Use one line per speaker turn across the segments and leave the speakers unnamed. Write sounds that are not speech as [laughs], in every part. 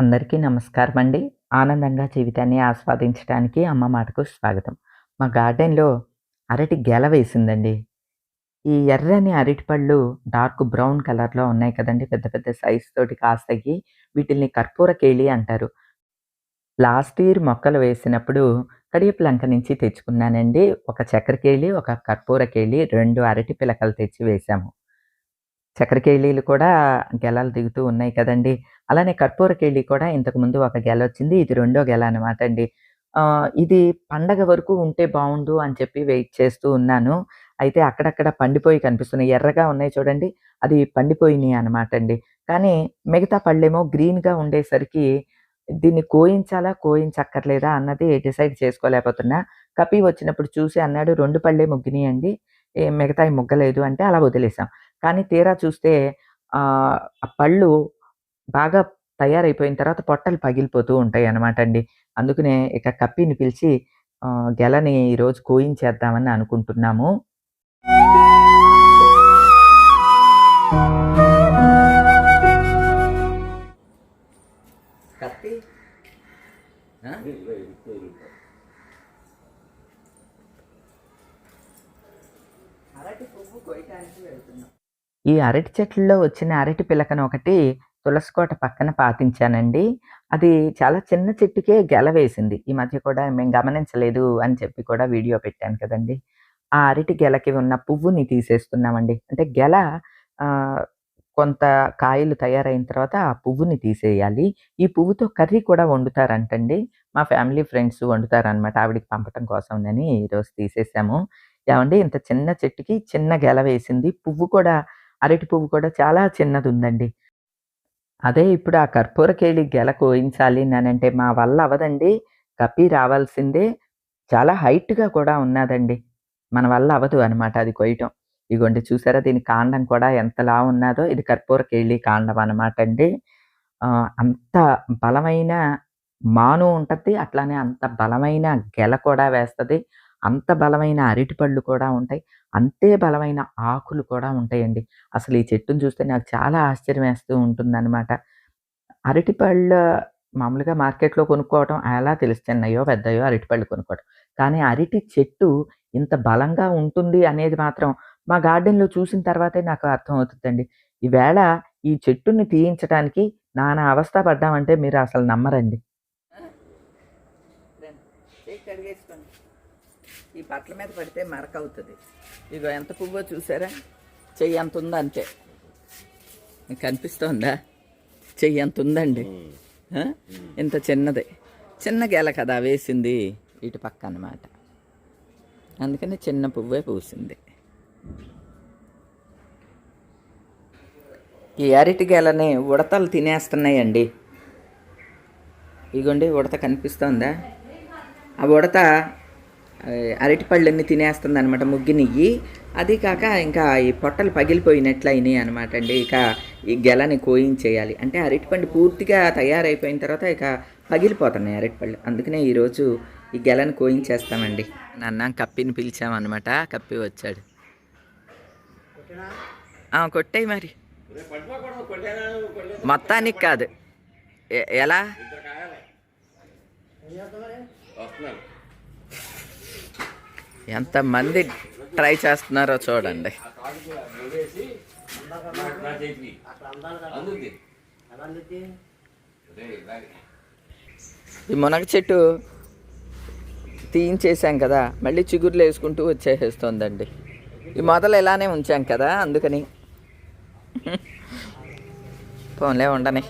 అందరికీ నమస్కారం అండి. ఆనందంగా జీవితాన్ని ఆస్వాదించడానికి అమ్మ మాటకు స్వాగతం. మా గార్డెన్‌లో అరటి గెల వేసిందండి. ఈ ఎర్రని అరటిపళ్ళు డార్క్ బ్రౌన్ కలర్‌లో ఉన్నాయి కదండి పెద్ద పెద్ద సైజ్ తోటి కాస్తాయి. వీటిల్ని కర్పూర కేళి అంటారు. లాస్ట్ ఇయర్ మొక్కలు వేసినప్పుడు కడియపులంక నుంచి తెచ్చుకున్నానండి. ఒక చక్కెరకేళి, ఒక కర్పూర కేళి రెండు అరటి పిలకలు తెచ్చి వేశాము. చక్కెరకేళీలు కూడా గెలలు దిగుతూ ఉన్నాయి కదండి అలానే కర్పూరకేళి కూడా ఇంతకుముందు ఒక గెల వచ్చింది ఇది రెండో గెల అనమాట అండి. ఇది పండగ వరకు ఉంటే బాగుండు అని చెప్పి వెయిట్ చేస్తూ ఉన్నాను. అయితే అక్కడక్కడ పండిపోయి కనిపిస్తున్నాయి. ఎర్రగా ఉన్నాయి చూడండి. అది పండిపోయినాయి అనమాట అండి. కానీ మిగతా పళ్ళేమో గ్రీన్‌గా ఉండేసరికి దీన్ని కోయించాలా? కోయించక్కర్లేదా? అన్నది డిసైడ్ చేసుకోలేకపోతున్నా. కపి వచ్చినప్పుడు చూసి అన్నాడు, రెండు పళ్ళే ముగ్గినాయండి ఏ మిగతాయి ముగ్గలేదు" అంటే అలా వదిలేసాం. కానీ తీరా చూస్తే ఆ పళ్ళు బాగా తయారైపోయిన తర్వాత పొట్టలు పగిలిపోతూ ఉంటాయి అనమాట అండి. అందుకనే ఇక కప్పిని పిలిచి గెలని ఈరోజు కోయించేద్దామని అనుకుంటున్నాము. ఈ అరటి చెట్లలో వచ్చిన అరటి పిలకను ఒకటి తులసికోట పక్కన పాతించానండి. అది చాలా చిన్న చెట్టుకే గెల వేసింది. ఈ మధ్య కూడా మేము గమనించలేదు అని చెప్పి కూడా వీడియో పెట్టాను కదండి ఆ అరటి గెలకి ఉన్న పువ్వుని తీసేస్తున్నామండి. అంటే గెల కొంత కాయలు తయారైన తర్వాత ఆ పువ్వుని తీసేయాలి. ఈ పువ్వుతో కర్రీ కూడా వండుతారంటండి. మా ఫ్యామిలీ ఫ్రెండ్స్ వండుతారనమాట. ఆవిడకి పంపటం కోసం అని ఈరోజు తీసేసాము. ఏమండి ఇంత చిన్న చెట్టుకి చిన్న గెల వేసింది. పువ్వు కూడా అరటి పువ్వు కూడా చాలా చిన్నది ఉందండి అదే ఇప్పుడు ఆ కర్పూరకేళి గెల కోయించాలి అంటే మా వల్ల అవ్వదండి. కప్పి రావాల్సిందే. చాలా హైట్‌గా కూడా ఉన్నాదండి. మన వల్ల అవ్వదు అనమాట అది కొయ్యటం. ఇగోండి చూసారా దీని కాండం కూడా ఎంత ఉన్నదో ఇది కర్పూర కేళి కాండం అనమాట అండి. అంత బలమైన మాను ఉంటుంది అట్లానే అంత బలమైన గెల కూడా వేస్తుంది అంత బలమైన అరటిపళ్ళు కూడా ఉంటాయి. అంతే బలమైన ఆకులు కూడా ఉంటాయండి. అసలు ఈ చెట్టుని చూస్తే నాకు చాలా ఆశ్చర్యం వేస్తూ ఉంటుందన్నమాట అరటిపళ్ళ మామూలుగా మార్కెట్‌లో కొనుక్కోవటం ఎలా తెలుసు చిన్నయో, పెద్దయో అరటిపళ్ళు కొనుక్కోవటం. కానీ అరటి చెట్టు ఇంత బలంగా ఉంటుంది అనేది మాత్రం మా గార్డెన్‌లో చూసిన తర్వాతే నాకు అర్థమవుతుందండి. ఈవేళ ఈ చెట్టుని తీయించటానికి నానా అవస్థ పడ్డామంటే మీరు అసలు నమ్మరండి. చెయ్యి కడిగేసుకోండి. ఈ బట్టల మీద పడితే మరకవుతుంది ఇదిగో ఎంత పువ్వో చూసారా? చెయ్యి అంత ఉంది అంతే. మీకు కనిపిస్తోందా? చెయ్యి అంత ఉందండి. ఇంత చిన్నది. చిన్న గెల కదా వేసింది ఇటు పక్క అన్నమాట. అందుకని చిన్న పువ్వే పూసింది. ఈ అరటి గెలని ఉడతలు తినేస్తున్నాయండి. ఇగోండి ఉడత కనిపిస్తోందా? ఆ ఉడత అరటిపళ్ళన్నీ తినేస్తుందనమాట ముగ్గినియ్యి. అది కాక ఇంకా ఈ పొట్టలు పగిలిపోయినట్లయినాయి అనమాట అండి. ఇక ఈ గెలని కోయించేయాలి. అంటే అరటిపండు పూర్తిగా తయారైపోయిన తర్వాత ఇక పగిలిపోతున్నాయి అరటిపళ్ళు. అందుకనే ఈరోజు ఈ గెలని కోయించేస్తామండి. నాన్న కప్పిని పిలిచామనమాట. కప్పి వచ్చాడు. ఆ! కొట్టేయి మరి. మొత్తానికి కాదు. ఎలా? ఎంతమంది ట్రై చేస్తున్నారో చూడండి. ఈ మునగ చెట్టు తీయించేసాం కదా! మళ్ళీ చిగుర్లు వేసుకుంటూ వచ్చేసేస్తోందండి. ఈ మొదలు ఇలానే ఉంచాం కదా! అందుకని. పోన్లే ఉండని.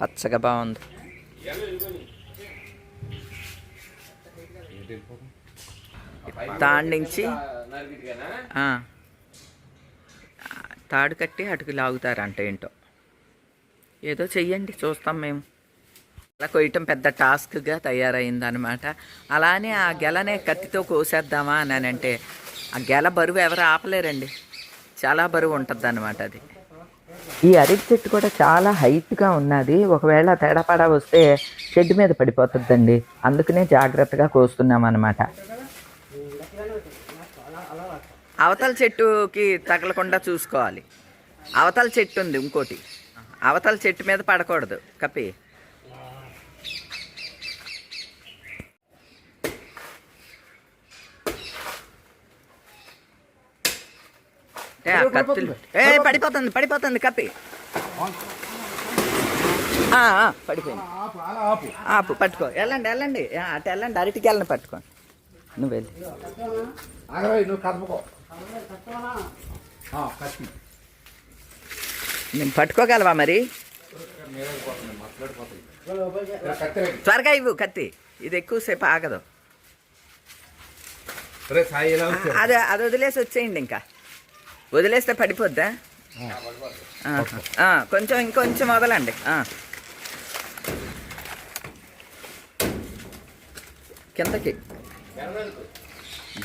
పచ్చగా బాగుంది తాడు నుంచి తాడు కట్టి అటుకు లాగుతారంట ఏంటో. ఏదో చెయ్యండి చూస్తాం మేము. అలా కొయ్యటం పెద్ద టాస్క్‌గా తయారైందనమాట. అలానే ఆ గెలనే కత్తితో కోసేద్దామా అని అంటే ఆ గెల బరువు ఎవరు ఆపలేరండి. చాలా బరువు ఉంటదనమాట అది. ఈ అరటి చెట్టు కూడా చాలా హైట్‌గా ఉన్నది. ఒకవేళ తేడాపాడా వస్తే షెడ్ మీద పడిపోతుందండి అందుకనే జాగ్రత్తగా కోస్తున్నాం అనమాట అవతల చెట్టుకి తగలకుండా చూసుకోవాలి. అవతల చెట్టు ఉంది ఇంకోటి. అవతల చెట్టు మీద పడకూడదు కప్పి. ఏ పడిపోతుంది పడిపోతుంది. కప్పి. పడిపోయింది.
ఆపు
పట్టుకో. వెళ్ళండి వెళ్ళండి. అటు వెళ్ళండి అరటికి వెళ్ళండి పట్టుకోండి నువ్వు వెళ్ళి నేను పట్టుకోగలవా మరి. త్వరగా ఇవ్వు కత్తి. ఇది ఎక్కువసేపు ఆగదు. అది అది వదిలేసి వచ్చేయండి ఇంకా. వదిలేస్తే పడిపోద్దా? కొంచెం ఇంకొంచెం వదలండి. కిందకి.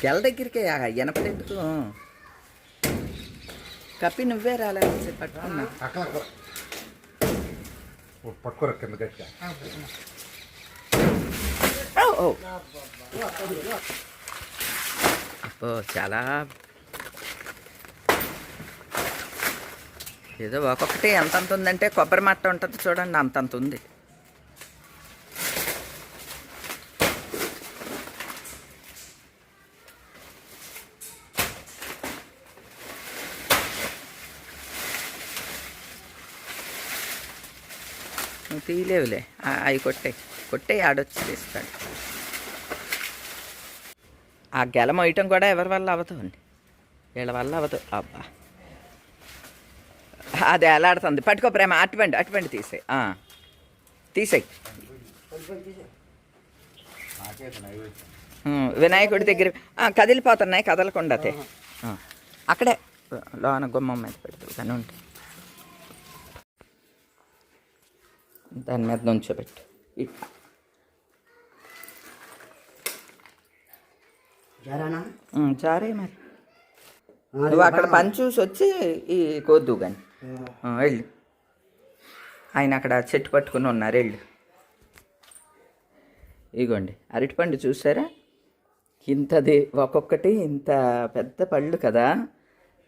గెల దగ్గరికి ఎనపడెందుకు కప్పి నువ్వే రాలే పట్టుకున్నా.
పట్టుకోరా కింద గట్టిగా.
అబ్బో చాలా. ఏదో ఒక్కొక్కటి ఎంతంత ఉందంటే కొబ్బరి మట్ట ఉంటుంది చూడండి అంతంత ఉంది తీయలేవులే. అవి కొట్టే కొట్టే ఆడొచ్చి తీస్తాడు ఆ గెల మొయ్యటం కూడా ఎవరి వల్ల అవ్వదు అండి. వీళ్ళ వల్ల అవ్వదు అబ్బా. అది ఎలాడుతుంది? పట్టుకో ప్రేమ అటువంటి అటువంటి తీసే తీసేయి. వినాయకుడి దగ్గర కదిలిపోతున్నాయి కదలకుండా అక్కడే లోన గుమ్మం మీద పెడుతుంది కానీ ఉంటుంది దాని మీద నుంచోబెట్టు ఇట్లా. జారే మరి. నువ్వు అక్కడ పని చూసి వచ్చి ఈ కోద్దు కానీ వెళ్ళు. ఆయన అక్కడ చెట్టు పట్టుకుని ఉన్నారు వెళ్ళు. ఇగోండి. అరటిపండు చూసారా? ఇంతది ఒక్కొక్కటి ఇంత పెద్ద పళ్ళు కదా.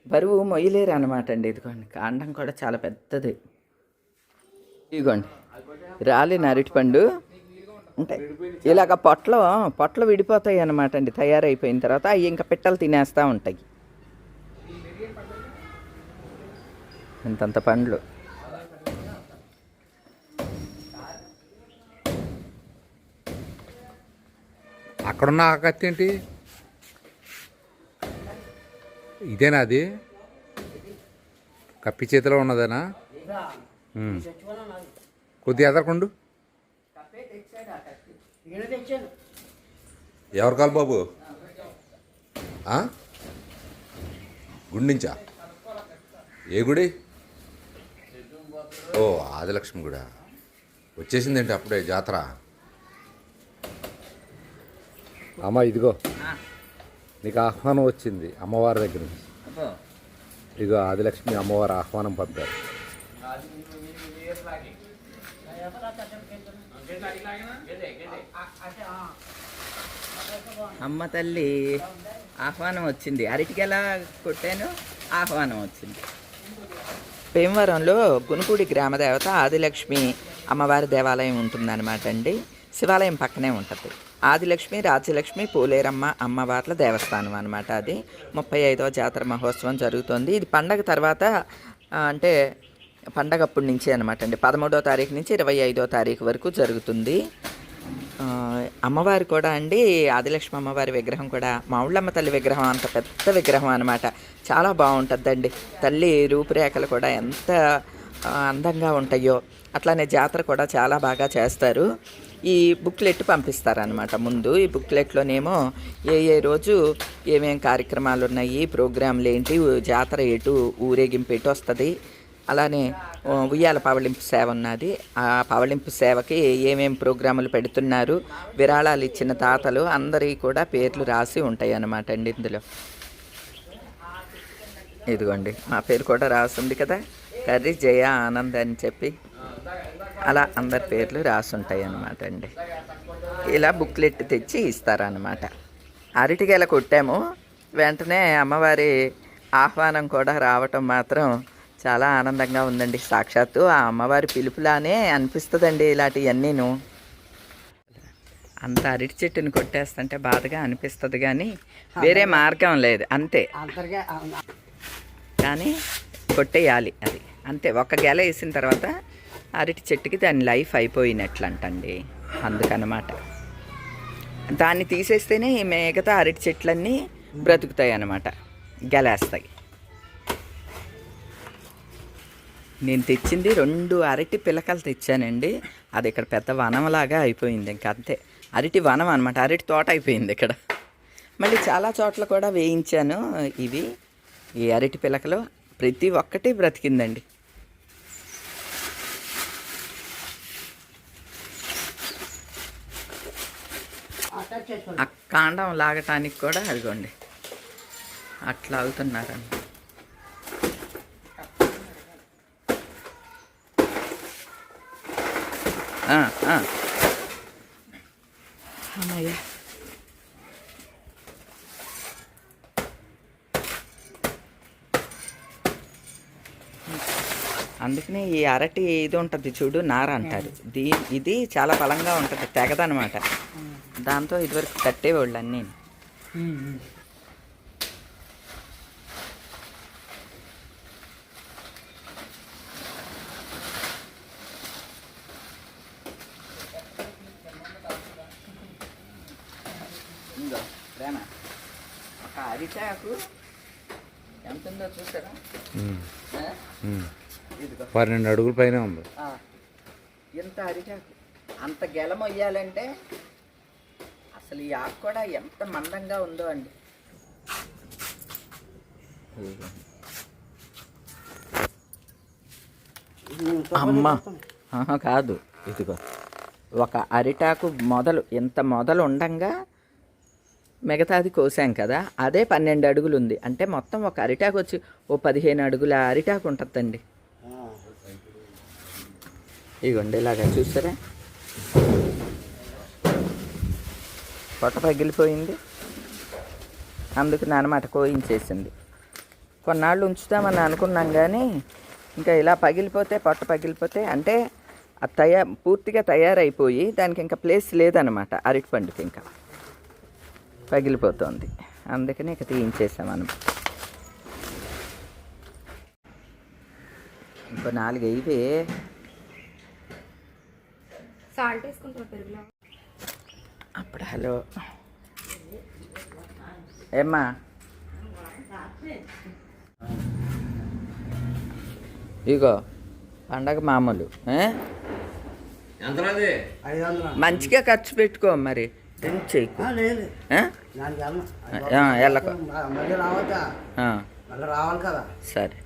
బరువు మొయ్యలేరు అనమాట అండి ఇదిగోండి. కాండం కూడా చాలా పెద్దది. ఇదిగోండి రాలిన అరటిపండు ఉంటాయి. ఇలాగ పొట్లు పొట్లు విడిపోతాయి అన్నమాట అండి తయారైపోయిన తర్వాత అవి ఇంకా పిట్టలు తినేస్తూ ఉంటాయి. ఇంతంత పండ్లు.
అక్కడున్న ఆ కత్తి ఏంటి? ఇదేనా అది? కప్పి చేతిలో ఉన్నదేనా? ఉమ్. కొద్దిగా ఎదరకుండు.
ఎవరు కాదు బాబు? ఆ? గుడి నుంచా? ఏ గుడి? ఓ ఆదిలక్ష్మి గుడా. వచ్చేసిందేంటి అప్పుడే జాతర?
అమ్మ ఇదిగో. నీకు ఆహ్వానం వచ్చింది అమ్మవారి దగ్గర నుంచి. ఇదిగో ఆదిలక్ష్మి అమ్మవారి ఆహ్వానం పంపారు.
అమ్మ తల్లి ఆహ్వానం వచ్చింది. అరటికి ఎలా కొట్టాను? ఆహ్వానం వచ్చింది. భీమవరంలో గునుపూడి గ్రామదేవత ఆదిలక్ష్మి అమ్మవారి దేవాలయం ఉంటుందన్నమాట అండి. శివాలయం పక్కనే ఉంటుంది. ఆదిలక్ష్మి రాజ్యలక్ష్మి పూలేరమ్మ అమ్మవార్ల దేవస్థానం అనమాట అది. ముప్పై ఐదవ జాతర మహోత్సవం జరుగుతుంది. ఇది పండగ తర్వాత అంటే పండగప్పటి నుంచే నుంచి అనమాట అండి. పదమూడో తారీఖు నుంచి ఇరవై ఐదో తారీఖు వరకు జరుగుతుంది. అమ్మవారు కూడా అండి ఆదిలక్ష్మి అమ్మవారి విగ్రహం కూడా మావుళ్ళమ్మ తల్లి విగ్రహం అంత పెద్ద విగ్రహం అనమాట చాలా బాగుంటుందండి తల్లి రూపురేఖలు కూడా ఎంత అందంగా ఉంటాయో అట్లానే జాతర కూడా చాలా బాగా చేస్తారు. ఈ బుక్లెట్ పంపిస్తారనమాట ముందు. ఈ బుక్లెట్లోనేమో ఏ ఏ రోజు ఏమేం కార్యక్రమాలు ఉన్నాయి ప్రోగ్రాంలు ఏంటి జాతర ఎటు ఊరేగింపు ఎటు వస్తుంది అలానే ఉయ్యాల పవళింపు సేవ ఉన్నది. ఆ పవళింపు సేవకి ఏమేం ప్రోగ్రాములు పెడుతున్నారు విరాళాలు ఇచ్చిన తాతలు అందరికీ కూడా పేర్లు రాసి ఉంటాయి అన్నమాట అండి ఇందులో. ఇదిగోండి మా పేరు కూడా రాసింది కదా. కర్రీ జయ ఆనంద్ అని చెప్పి అలా అందరి పేర్లు రాసి ఉంటాయి అన్నమాట అండి. ఇలా బుక్లెట్ తెచ్చి ఇస్తారనమాట అరటికాయల కొట్టాము వెంటనే అమ్మవారి ఆహ్వానం కూడా రావటం మాత్రం చాలా ఆనందంగా ఉందండి. సాక్షాత్తు ఆ అమ్మవారి పిలుపులానే అనిపిస్తుందండి ఇలాంటివన్నీను అంత అరటి చెట్టుని కొట్టేస్తుంటే బాధగా అనిపిస్తుంది కానీ వేరే మార్గం లేదు. అంతే. కానీ కొట్టేయాలి అది. అంతే. ఒక గెల వేసిన తర్వాత అరటి చెట్టుకి దాని లైఫ్ అయిపోయినట్లంటండి. అందుకనమాట. దాన్ని తీసేస్తేనే ఈ మిగతా అరటి చెట్లన్నీ బ్రతుకుతాయి అన్నమాట గెలేస్తాయి. నేను తెచ్చింది రెండు అరటి పిలకలు తెచ్చానండి. అది ఇక్కడ పెద్ద వనంలాగా అయిపోయింది ఇంకా అంతే. అరటి వనం అనమాట అరటి తోట అయిపోయింది ఇక్కడ. మళ్ళీ చాలా చోట్ల కూడా వేయించాను ఇవి. ఈ అరటి పిలకలు ప్రతి ఒక్కటి బ్రతికిందండి. ఆ కాండం లాగటానికి కూడా అదిగోండి. అట్లా అవుతున్నారండి ఆ, ఆ. అమ్మయ్య అందుకనే ఈ అరటి ఇది ఉంటుంది చూడు నార అంటారు. దీ ఇది చాలా బలంగా ఉంటుంది తెగదనమాట దాంతో ఇదివరకు కట్టేవాళ్ళు అన్నీ అరిటాకు ఎంత ఉందో చూసారా. ఇదిగో.
పన్నెండు అడుగుల పైన ఉంది.
ఆ, ఇంత అరిటాకు? అంత గెలం మొయ్యాలంటే అసలు ఈ ఆకు కూడా ఎంత మందంగా ఉందో అండి. అమ్మ. ఆహా, కాదు. ఇదిగో. ఒక అరిటాకు మొదలు ఇంత మొదలు ఉండంగా మిగతాది కోసాం కదా అదే పన్నెండు అడుగులు ఉంది అంటే మొత్తం ఒక అరిటాకు వచ్చి ఓ పదిహేను అడుగుల అరిటాకు ఉంటుందండి. ఇగోండి ఇలాగా చూసారా? పొట్ట పగిలిపోయింది అందుకు నాన్నమాట కోయించేసింది. కొన్నాళ్ళు ఉంచుతామని అనుకున్నాం కానీ ఇంకా ఇలా పగిలిపోతే పొట్ట పగిలిపోతే అంటే అది తయా పూర్తిగా తయారైపోయి దానికి ఇంకా ప్లేస్ లేదనమాట అరటి పండుకి ఇంకా. పగిలిపోతుంది. అందుకని ఇక తీయించేసాం అనమాట ఇంకో నాలుగు
పెరుగులో.
అప్పుడు హలో. ఏమ్మా? ఇగో పండగ మామూలు మంచిగా ఖర్చు పెట్టుకో మరి. డ్రింక్ చేయకు. వెళ్ళకు. సరే.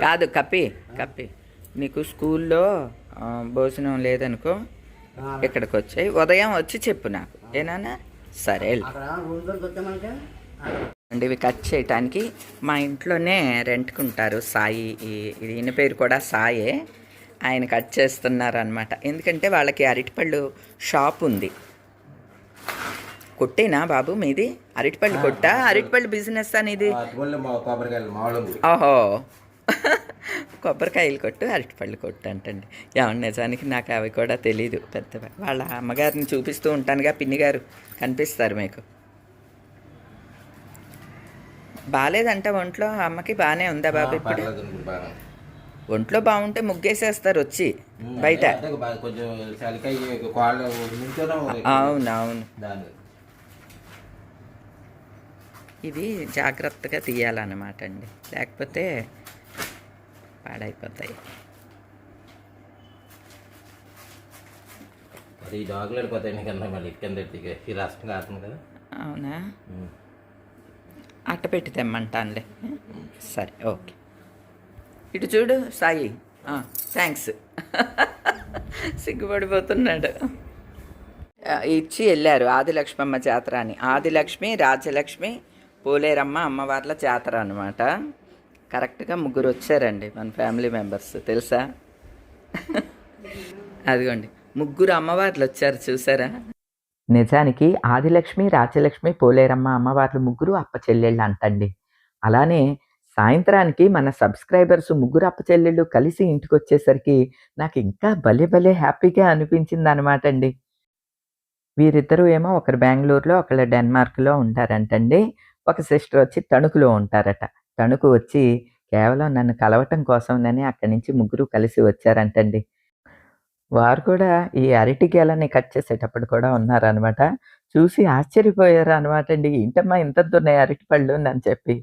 కాదు కప్పి కప్పి. నీకు స్కూల్లో ఆ, భోజనం లేదనుకో ఇక్కడికి వచ్చాయి ఉదయం వచ్చి చెప్పు నాకు. ఏనా సరే అండి ఇవి కట్ చేయటానికి మా ఇంట్లోనే రెంట్కుంటారు సాయి ఈయన పేరు కూడా సాయే. ఆయన కట్ చేస్తున్నారు అనమాట ఎందుకంటే వాళ్ళకి అరటిపళ్ళు షాప్ ఉంది. కొట్టేనా బాబు మీది? అరటిపళ్ళు కొట్టా? అరటిపళ్ళు బిజినెస్ అనేది ఓహో. [laughs] కొబ్బరికాయలు కొట్టు అరటిపళ్ళు కొట్టు అంటండి. ఏమన్నా నిజానికి నాకు అవి కూడా తెలీదు. పెద్ద వాళ్ళ అమ్మగారిని చూపిస్తూ ఉంటానుగా పిన్ని గారు. కనిపిస్తారు మీకు. బాగాలేదంట ఒంట్లో? అమ్మకి బాగానే ఉందా బాబు ఇప్పుడు. ఒంట్లో బాగుంటే ముగ్గేసేస్తారు వచ్చి బయట.
అంటే బాగా కొంచెం చలికాయ కాళ్ళు నించోనే
అవును అవును
దాని.
ఇవి జాగ్రత్తగా తీయాలన్నమాట అండి. లేకపోతే పాడైపోతాయి.
అది ఈ డాగులు వెళ్ళిపోతాయి నీకన్నా మళ్ళీ కింద ఈ కదా
అవునా. అట్ట పెట్టి తెమ్మంటానులే. సరే ఓకే. ఇటు చూడు సాయి. థ్యాంక్స్ సిగ్గుపడిపోతున్నాడు. ఇచ్చి వెళ్ళారు ఆదిలక్ష్మమ్మ జాతర అని ఆదిలక్ష్మి రాజ్యలక్ష్మి పోలేరమ్మ అమ్మవార్ల జాతర అనమాట కరెక్ట్గా ముగ్గురు వచ్చారండి మన ఫ్యామిలీ మెంబర్స్ తెలుసా? అదిగోండి ముగ్గురు అమ్మవార్లు వచ్చారు చూసారా? నిజానికి ఆదిలక్ష్మి రాజ్యలక్ష్మి పోలేరమ్మ అమ్మవార్లు ముగ్గురు అప్ప చెల్లెళ్ళు అంటండి అలానే సాయంత్రానికి మన సబ్స్క్రైబర్స్ ముగ్గురు అప్పచెల్లెళ్ళు కలిసి ఇంటికి వచ్చేసరికి నాకు ఇంకా భలే భలే హ్యాపీగా అనిపించింది అనమాట అండి వీరిద్దరూ ఏమో ఒకరు బెంగళూరులో ఒకరు డెన్మార్క్లో ఉంటారంటండి. ఒక సిస్టర్ వచ్చి తణుకులో ఉంటారట. తణుకు వచ్చి కేవలం నన్ను కలవటం కోసమని అక్కడి నుంచి ముగ్గురు కలిసి వచ్చారంటండి. వారు కూడా ఈ అరటి గెలని కట్ చేసేటప్పుడు కూడా ఉన్నారనమాట. చూసి ఆశ్చర్యపోయారు అనమాట అండి ఇంటమ్మా ఇంత దున్నాయి అరటి పళ్ళు అని చెప్పి.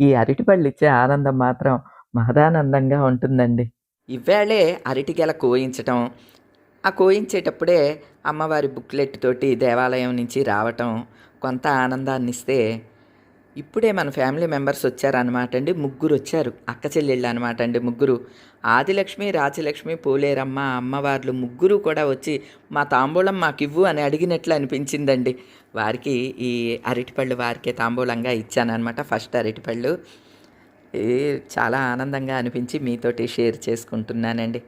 ఈ అరటిపళ్ళిచ్చే ఇచ్చే ఆనందం మాత్రం మహదానందంగా ఉంటుందండి. ఇవేళే అరటి గెల కోయించటం ఆ కోయించేటప్పుడే అమ్మవారి బుక్లెట్ తోటి దేవాలయం నుంచి రావటం కొంత ఆనందాన్నిస్తే ఇప్పుడే మన ఫ్యామిలీ మెంబర్స్ వచ్చారనమాట అండి. ముగ్గురు వచ్చారు. అక్క చెల్లెళ్ళు అనమాట అండి ముగ్గురు. ఆదిలక్ష్మి రాజలక్ష్మి పోలేరమ్మ అమ్మవార్లు ముగ్గురు కూడా వచ్చి మా తాంబూలం మాకివ్వు అని అడిగినట్లు అనిపించిందండి. వారికి ఈ అరటిపళ్ళు వారికే తాంబూలంగా ఇచ్చానమాట ఫస్ట్ అరటిపళ్ళు. చాలా ఆనందంగా అనిపించి మీతోటి షేర్ చేసుకుంటున్నానండి.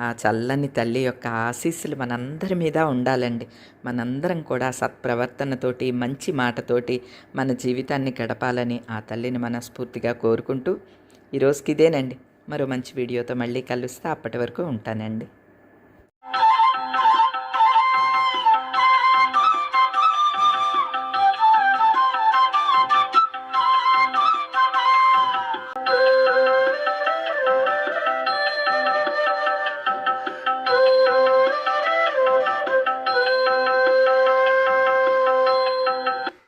ఆ చల్లని తల్లి యొక్క ఆశీస్సులు మనందరి మీద ఉండాలండి. మనందరం కూడా సత్ప్రవర్తనతోటి మంచి మాటతోటి మన జీవితాన్ని గడపాలని ఆ తల్లిని మనస్ఫూర్తిగా కోరుకుంటూ ఈరోజుకి ఇదేనండి మరో మంచి వీడియోతో మళ్ళీ కలుస్తే. అప్పటి వరకు ఉంటానండి.